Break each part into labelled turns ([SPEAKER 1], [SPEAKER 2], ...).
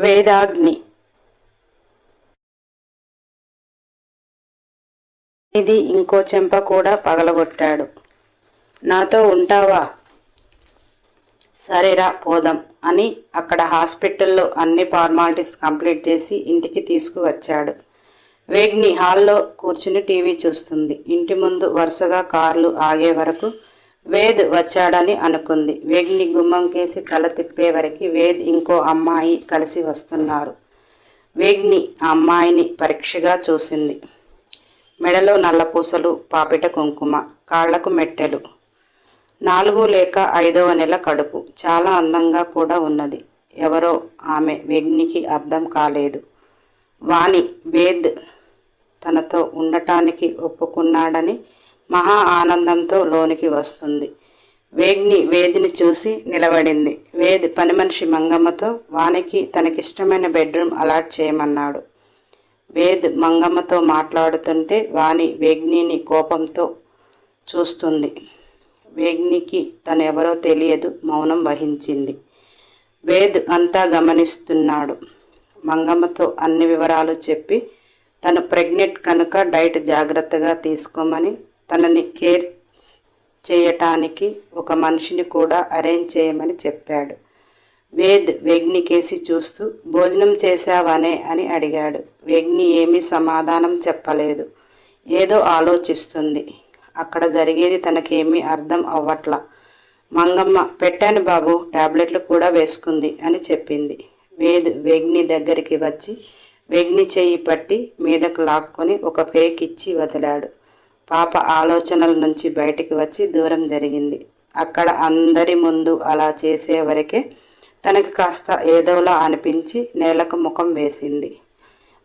[SPEAKER 1] వేదాగ్ని. ఇది ఇంకో చెంప కూడా పగలగొట్టాడు. నాతో ఉంటావా? సరేరా పోదాం అని అక్కడ హాస్పిటల్లో అన్ని ఫార్మాలిటీస్ కంప్లీట్ చేసి ఇంటికి తీసుకువచ్చాడు. వేగ్ని హాల్లో కూర్చుని టీవీ చూస్తుంది. ఇంటి ముందు వరుసగా కార్లు ఆగే వరకు వేద్ వచ్చాడని అనుకుంది. వేగ్ని గుమ్మం కేసి తల తిప్పే వరకు వేద్ ఇంకో అమ్మాయి కలిసి వస్తున్నారు. వేగ్ని ఆ అమ్మాయిని పరీక్షగా చూసింది. మెడలో నల్లపూసలు పాపిట కుంకుమ కాళ్ళకు మెట్టెలు. నాలుగు లేక ఐదవ నెల కడుపు. చాలా అందంగా కూడా ఉన్నది. ఎవరో ఆమె వేగ్నికి అర్థం కాలేదు. వాణి వేద్ తనతో ఉండటానికి ఒప్పుకున్నాడని మహా ఆనందంతో లోనికి వస్తుంది. వేగ్ని వేదిని చూసి నిలబడింది. వేద్ పని మనిషి మంగమ్మతో వానికి తనకిష్టమైన బెడ్రూమ్ అలాట్ చేయమన్నాడు. వేద్ మంగమ్మతో మాట్లాడుతుంటే వాణి వేగ్నిని కోపంతో చూస్తుంది. వేగ్నికి తను ఎవరో తెలియదు మౌనం వహించింది. వేద్ అంతా గమనిస్తున్నాడు. మంగమ్మతో అన్ని వివరాలు చెప్పి తను ప్రెగ్నెంట్ కనుక డైట్ జాగ్రత్తగా తీసుకోమని తనని కేర్ చేయటానికి ఒక మనిషిని కూడా అరేంజ్ చేయమని చెప్పాడు. వేద్ వేగ్ని కేసి చూస్తూ భోజనం చేశావనే? అని అడిగాడు. వేగ్ని ఏమీ సమాధానం చెప్పలేదు. ఏదో ఆలోచిస్తుంది. అక్కడ జరిగేది తనకేమీ అర్థం అవ్వట్లా. మంగమ్మ పెట్టాను బాబు టాబ్లెట్లు కూడా వేసుకుంది అని చెప్పింది. వేద్ వేగ్ని దగ్గరికి వచ్చి వేగ్ని చెయ్యి పట్టి మీదకు లాక్కొని ఒక ఫేక్ ఇచ్చి వదిలాడు. పాప ఆలోచనల నుంచి బయటికి వచ్చి దూరం జరిగింది. అక్కడ అందరి ముందు అలా చేసే వరకే తనకి కాస్త ఏదోలా అనిపించి నేలకు ముఖం వేసింది.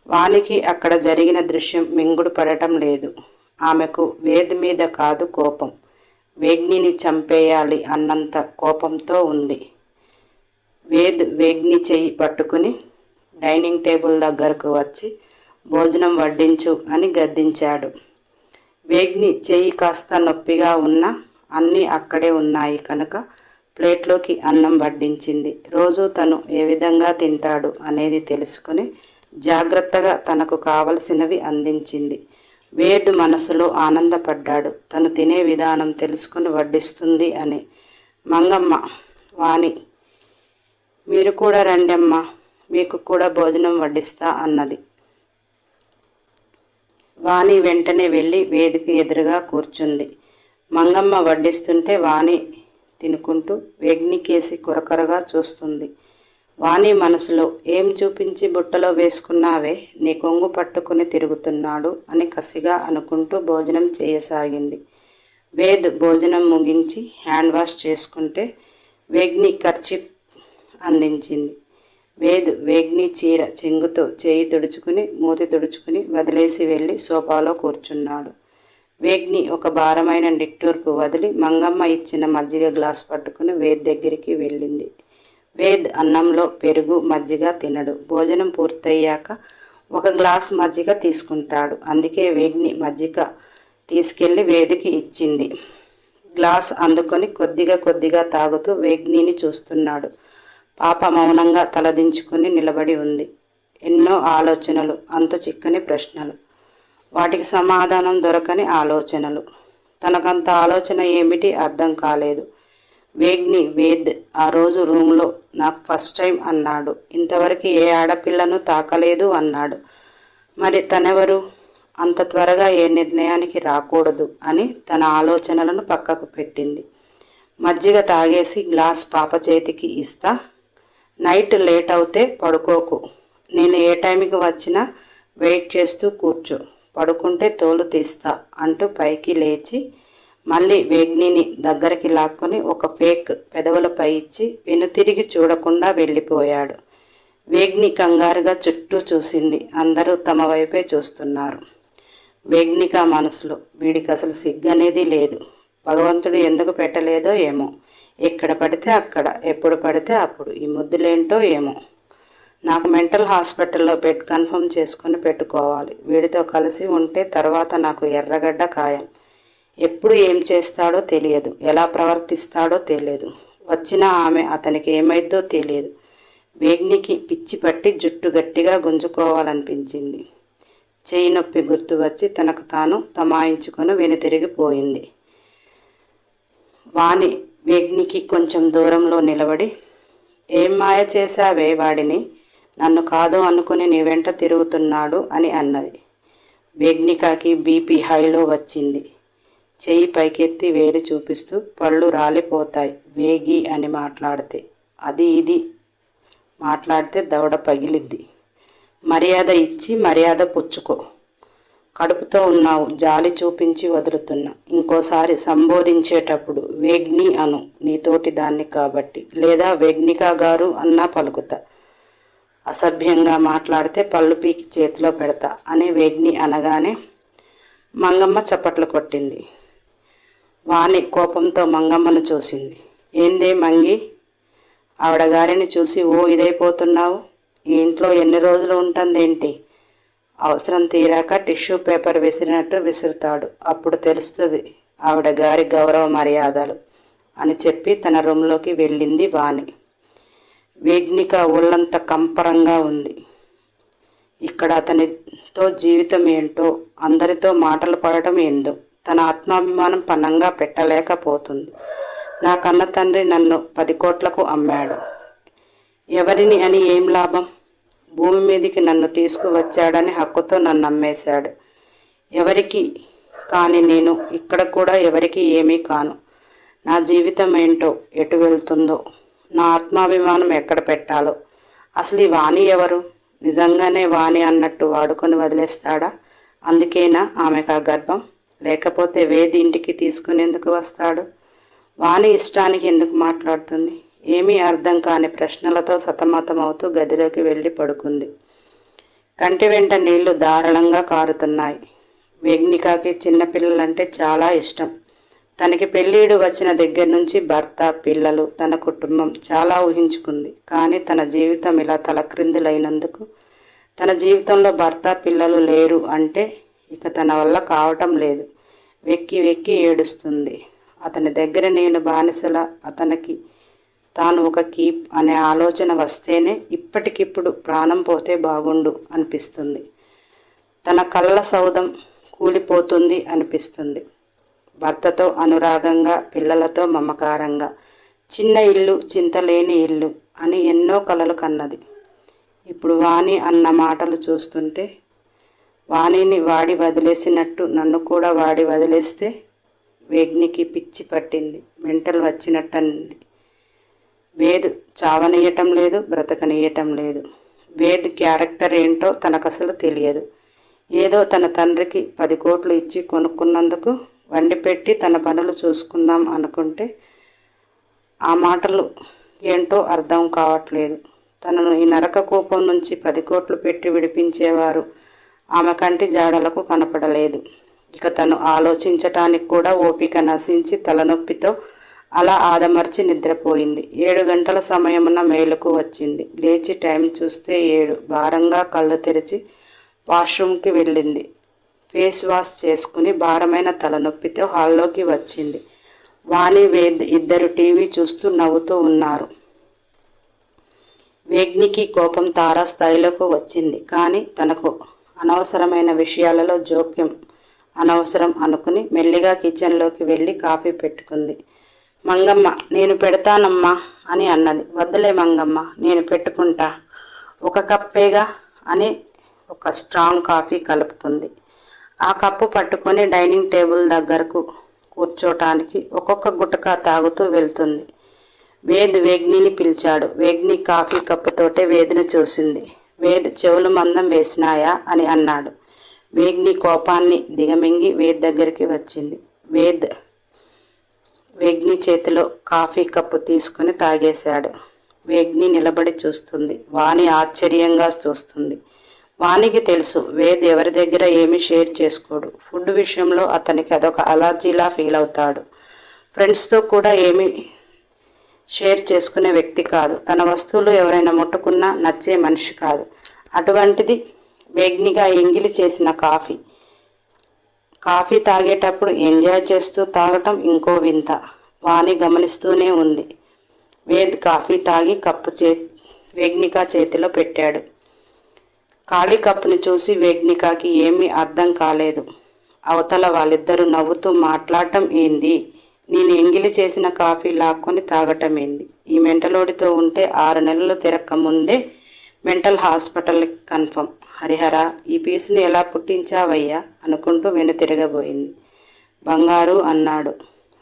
[SPEAKER 1] వానికి అక్కడ జరిగిన దృశ్యం మింగుడు పడటం లేదు. ఆమెకు వేది మీద కాదు కోపం. వేగ్నిని చంపేయాలి అన్నంత కోపంతో ఉంది. వేద్ వేగ్ని చెయ్యి పట్టుకుని డైనింగ్ టేబుల్ దగ్గరకు వచ్చి భోజనం వడ్డించు అని గద్దించాడు. వేగ్ని చెయ్యి కాస్త నొప్పిగా ఉన్నా అన్నీ అక్కడే ఉన్నాయి కనుక ప్లేట్లోకి అన్నం వడ్డించింది. రోజు తను ఏ విధంగా తింటాడు అనేది తెలుసుకుని జాగ్రత్తగా తనకు కావలసినవి అందించింది. వేద్ మనసులో ఆనందపడ్డాడు. తను తినే విధానం తెలుసుకుని వడ్డిస్తుంది అని. మంగమ్మ వాణి మీరు కూడా రండమ్మా మీకు కూడా భోజనం వడ్డిస్తా అన్నది. వాణి వెంటనే వెళ్ళి వేదిక ఎదురుగా కూర్చుంది. మంగమ్మ వడ్డిస్తుంటే వాణి తినుకుంటూ వేగ్నికేసి కురకరగా చూస్తుంది. వాణి మనసులో ఏం చూపించి బుట్టలో వేసుకున్నావే? నీ కొంగు పట్టుకుని తిరుగుతున్నాడు అని కసిగా అనుకుంటూ భోజనం చేయసాగింది. వేద్ భోజనం ముగించి హ్యాండ్ వాష్ చేసుకుంటే వేగ్ని ఖర్చి అందించింది. వేదు వేగ్ని చీర చెంగుతో చేయి తుడుచుకుని మూతి తుడుచుకుని వదిలేసి వెళ్ళి సోఫాలో కూర్చున్నాడు. వేగ్ని ఒక భారమైన నిట్టూర్పు వదిలి మంగమ్మ ఇచ్చిన మజ్జిగ గ్లాస్ పట్టుకుని వేద్ దగ్గరికి వెళ్ళింది. వేద్ అన్నంలో పెరుగు మజ్జిగ తినడు. భోజనం పూర్తయ్యాక ఒక గ్లాస్ మజ్జిగ తీసుకుంటాడు. అందుకే వేగ్ని మజ్జిగ తీసుకెళ్ళి వేదికి ఇచ్చింది. గ్లాస్ అందుకొని కొద్దిగా కొద్దిగా తాగుతూ వేగ్నిని చూస్తున్నాడు. పాప మౌనంగా తలదించుకుని నిలబడి ఉంది. ఎన్నో ఆలోచనలు అంత చిక్కని ప్రశ్నలు. వాటికి సమాధానం దొరకని ఆలోచనలు. తనకంత ఆలోచన ఏమిటి అర్థం కాలేదు. వేగ్ని వేద్ ఆ రోజు రూమ్లో నాకు ఫస్ట్ టైం అన్నాడు. ఇంతవరకు ఏ ఆడపిల్లను తాకలేదు అన్నాడు. మరి తనెవరు? అంత త్వరగా ఏ నిర్ణయానికి రాకూడదు అని తన ఆలోచనలను పక్కకు పెట్టింది. మజ్జిగ తాగేసి గ్లాస్ పాప చేతికి ఇస్తా నైట్ లేట్ అవుతే పడుకోకు. నేను ఏ టైంకి వచ్చినా వెయిట్ చేస్తూ కూర్చో. పడుకుంటే తోలు తీస్తా అంటూ పైకి లేచి మళ్ళీ వేగ్నిని దగ్గరికి లాక్కొని ఒక ఫేక్ పెదవులపై ఇచ్చి వెనుతిరిగి చూడకుండా వెళ్ళిపోయాడు. వేగ్ని కంగారుగా చుట్టూ చూసింది. అందరూ తమ వైపే చూస్తున్నారు. వేగ్నిక మనసులో వీడికి అసలు సిగ్గనేది లేదు. భగవంతుడు ఎందుకు పెట్టలేదో ఏమో. ఎక్కడ పడితే అక్కడ ఎప్పుడు పడితే అప్పుడు. ఈ ముద్దులేంటో ఏమో. నాకు మెంటల్ హాస్పిటల్లో పెట్ కన్ఫర్మ్ చేసుకుని పెట్టుకోవాలి. వీడితో కలిసి ఉంటే తర్వాత నాకు ఎర్రగడ్డ ఖాయం. ఎప్పుడు ఏం చేస్తాడో తెలియదు. ఎలా ప్రవర్తిస్తాడో తెలియదు. వచ్చిన ఆమె అతనికి ఏమైద్దో తెలియదు. వేగ్నికి పిచ్చి పట్టి జుట్టు గట్టిగా గుంజుకోవాలనిపించింది. చేయి నొప్పి గుర్తు వచ్చి తనకు తాను తమాయించుకొని వెనుతిరిగిపోయింది. వాణి వేగ్నికి కొంచెం దూరంలో నిలబడి ఏం మాయ చేశావే వాడిని? నన్ను కాదు అనుకుని నీ వెంట తిరుగుతున్నాడు అని అన్నది. వేగ్నికాకి బీపీ హైలో వచ్చింది. చెయ్యి పైకెత్తి వేరు చూపిస్తూ పళ్ళు రాలిపోతాయి వేగి అని మాట్లాడితే. అది ఇది మాట్లాడితే దవడ పగిలిద్ది. మర్యాద ఇచ్చి మర్యాద పుచ్చుకో కడుపుతో ఉన్నావు జాలి చూపించి వదులుతున్నా. ఇంకోసారి సంబోధించేటప్పుడు వేగ్ని అను నీతోటి దాన్ని కాబట్టి. లేదా వేగ్నికా గారు అన్నా పలుకుతా. అసభ్యంగా మాట్లాడితే పళ్ళు పీకి చేతిలో పెడతా అని వేగ్ని అనగానే మంగమ్మ చప్పట్లు కొట్టింది. వాణి కోపంతో మంగమ్మను చూసింది. ఏందే మంగి? ఆవిడగారిని చూసి ఓ ఇదైపోతున్నావు? ఈ ఇంట్లో ఎన్ని రోజులు ఉంటుందేంటి? అవసరం తీరాక టిష్యూ పేపర్ విసిరినట్టు విసురుతాడు. అప్పుడు తెలుస్తుంది ఆవిడ గారి గౌరవ మర్యాదలు అని చెప్పి తన రూమ్లోకి వెళ్ళింది వాణి. వేగ్నిక ఒళ్ళంత కంపరంగా ఉంది. ఇక్కడ అతనితో జీవితం ఏంటో అందరితో మాటలు పడటం ఏందో తన ఆత్మాభిమానం పన్నంగా పెట్టలేకపోతుంది. నా కన్న తండ్రి నన్ను పది కోట్లకు అమ్మాడు. ఎవరిని అని ఏం లాభం? భూమి మీదికి నన్ను తీసుకువచ్చాడని హక్కుతో నన్ను నమ్మేశాడు. ఎవరికి కానీ నేను ఇక్కడ కూడా ఎవరికి ఏమీ కాను. నా జీవితం ఏంటో ఎటు వెళ్తుందో నా ఆత్మాభిమానం ఎక్కడ పెట్టాలో. అసలు ఈ వాణి ఎవరు? నిజంగానే వాణి అన్నట్టు వాడుకొని వదిలేస్తాడా? అందుకేనా ఆమెకు ఆ గర్భం? లేకపోతే వేది ఇంటికి తీసుకునేందుకు వస్తాడు? వాణి ఇష్టానికి ఎందుకు మాట్లాడుతుంది? ఏమీ అర్థం కాని ప్రశ్నలతో సతమతమవుతూ గదిలోకి వెళ్ళి పడుకుంది. కంటి వెంట నీళ్ళు దారుణంగా కారుతున్నాయి. వేగ్నికాకి చిన్నపిల్లలంటే చాలా ఇష్టం. తనకి పెళ్ళీడు వచ్చిన దగ్గర నుంచి భర్త పిల్లలు తన కుటుంబం చాలా ఊహించుకుంది. కానీ తన జీవితం ఇలా తలక్రిందులైనందుకు తన జీవితంలో భర్త పిల్లలు లేరు అంటే ఇక తన వల్ల కావటం లేదు. వెక్కి వెక్కి ఏడుస్తుంది. అతని దగ్గర నేను బానిసల అతనికి తాను ఒక కీప్ అనే ఆలోచన వస్తేనే ఇప్పటికిప్పుడు ప్రాణం పోతే బాగుండు అనిపిస్తుంది. తన కళ్ళ సౌదం కూలిపోతుంది అనిపిస్తుంది. భర్తతో అనురాగంగా పిల్లలతో మమకారంగా చిన్న ఇల్లు చింతలేని ఇల్లు అని ఎన్నో కలలు కన్నది. ఇప్పుడు వాణి అన్న మాటలు చూస్తుంటే వాణిని వాడి వదిలేసినట్టు నన్ను కూడా వాడి వదిలేస్తే వేగ్నికి పిచ్చి పట్టింది. మెంటల్ వచ్చినట్టంది వేద్ చావనీయటం లేదు బ్రతకనీయటం లేదు. వేద్ క్యారెక్టర్ ఏంటో తనకు అసలు తెలియదు. ఏదో తన తండ్రికి పది కోట్లు ఇచ్చి కొనుక్కున్నందుకు వండి పెట్టి తన పనులు చూసుకుందాం అనుకుంటే ఆ మాటలు ఏంటో అర్థం కావట్లేదు. తనను ఈ నరక కూపం నుంచి పది కోట్లు పెట్టి విడిపించేవారు ఆమె కంటి జాడలకు కనపడలేదు. ఇక తను ఆలోచించటానికి కూడా ఓపిక నశించి తలనొప్పితో అలా ఆదమర్చి నిద్రపోయింది. ఏడు గంటల సమయమున మేలుకు వచ్చింది. లేచి టైం చూస్తే ఏడు. భారంగా కళ్ళు తెరిచి వాష్రూమ్కి వెళ్ళింది. ఫేస్ వాష్ చేసుకుని భారమైన తలనొప్పితో హాల్లోకి వచ్చింది. వాణి వేద్ ఇద్దరు టీవీ చూస్తూ నవ్వుతూ ఉన్నారు. వేగ్నికి కోపం తారాస్థాయిలోకి వచ్చింది. కానీ తనకు అనవసరమైన విషయాలలో జోక్యం అనవసరం అనుకుని మెల్లిగా కిచెన్లోకి వెళ్ళి కాఫీ పెట్టుకుంది. మంగమ్మ నేను పెడతానమ్మా అని అన్నది. వద్దులే మంగమ్మ నేను పెట్టుకుంటా. ఒక కప్పేగా అని ఒక స్ట్రాంగ్ కాఫీ కలుపుకుంది ఆ కప్పు పట్టుకొని డైనింగ్ టేబుల్ దగ్గరకు కూర్చోటానికి ఒక్కొక్క గుటక తాగుతూ వెళ్తుంది. వేద్ వేగ్నిని పిలిచాడు. వేగ్ని కాఫీ కప్పుతోటే వేదిని చూసింది. వేద్ చెవులు మందం వేసినాయా అని అన్నాడు. వేగ్ని కోపాన్ని దిగమింగి వేద్ దగ్గరికి వచ్చింది. వేద్ వేగ్ని చేతిలో కాఫీ కప్పు తీసుకుని తాగేశాడు. వేగ్ని నిలబడి చూస్తుంది. వాణి ఆశ్చర్యంగా చూస్తుంది. వానికి తెలుసు వేద్ ఎవరి దగ్గర ఏమీ షేర్ చేసుకోడు. ఫుడ్ విషయంలో అతనికి అదొక అలర్జీలా ఫీల్ అవుతాడు. ఫ్రెండ్స్తో కూడా ఏమీ షేర్ చేసుకునే వ్యక్తి కాదు. తన వస్తువులు ఎవరైనా ముట్టుకున్నా నచ్చే మనిషి కాదు. అటువంటిది వేగ్నిగా ఎంగిలి చేసిన కాఫీ. కాఫీ తాగేటప్పుడు ఎంజాయ్ చేస్తూ తాగటం ఇంకో వింత. వాణి గమనిస్తూనే ఉంది. వేద్ కాఫీ తాగి కప్పు చే వేగ్నిక చేతిలో పెట్టాడు. ఖాళీ కప్పుని చూసి వేగ్నికకి ఏమీ అర్థం కాలేదు. అవతల వాళ్ళిద్దరూ నవ్వుతూ మాట్లాడటం ఏంది? నేను ఎంగిలి చేసిన కాఫీ లాక్కొని తాగటం ఏంది? ఈ మెంటలోడితో ఉంటే ఆరు నెలలు తిరక్క ముందే మెంటల్ హాస్పిటల్ కన్ఫర్మ్. హరిహర ఈ పీసుని ఎలా పుట్టించావయ్యా? అనుకుంటూ వెనుతిరగబోయింది బంగారు అన్నాడు.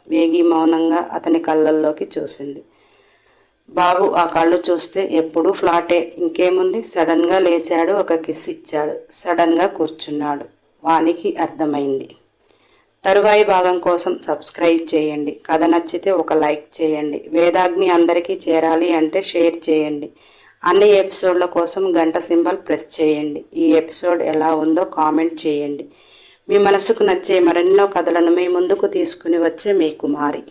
[SPEAKER 1] వేగి మౌనంగా అతని కళ్ళల్లోకి చూసింది. బాబు ఆ కళ్ళు చూస్తే ఎప్పుడూ ఫ్లాటే. ఇంకేముంది? సడన్గా లేచాడు ఒక కిస్ ఇచ్చాడు. సడన్గా కూర్చున్నాడు. వానికి అర్థమైంది. తరువాయి భాగం కోసం సబ్స్క్రైబ్ చేయండి. కథ నచ్చితే ఒక లైక్ చేయండి. వేదాగ్ని అందరికీ చేరాలి అంటే షేర్ చేయండి. అన్ని ఎపిసోడ్ల కోసం గంట సింబల్ ప్రెస్ చేయండి. ఈ ఎపిసోడ్ ఎలా ఉందో కామెంట్ చేయండి. మీ మనసుకు నచ్చే మరెన్నో కథలను మీ ముందుకు తీసుకుని వచ్చే మీ కుమారి.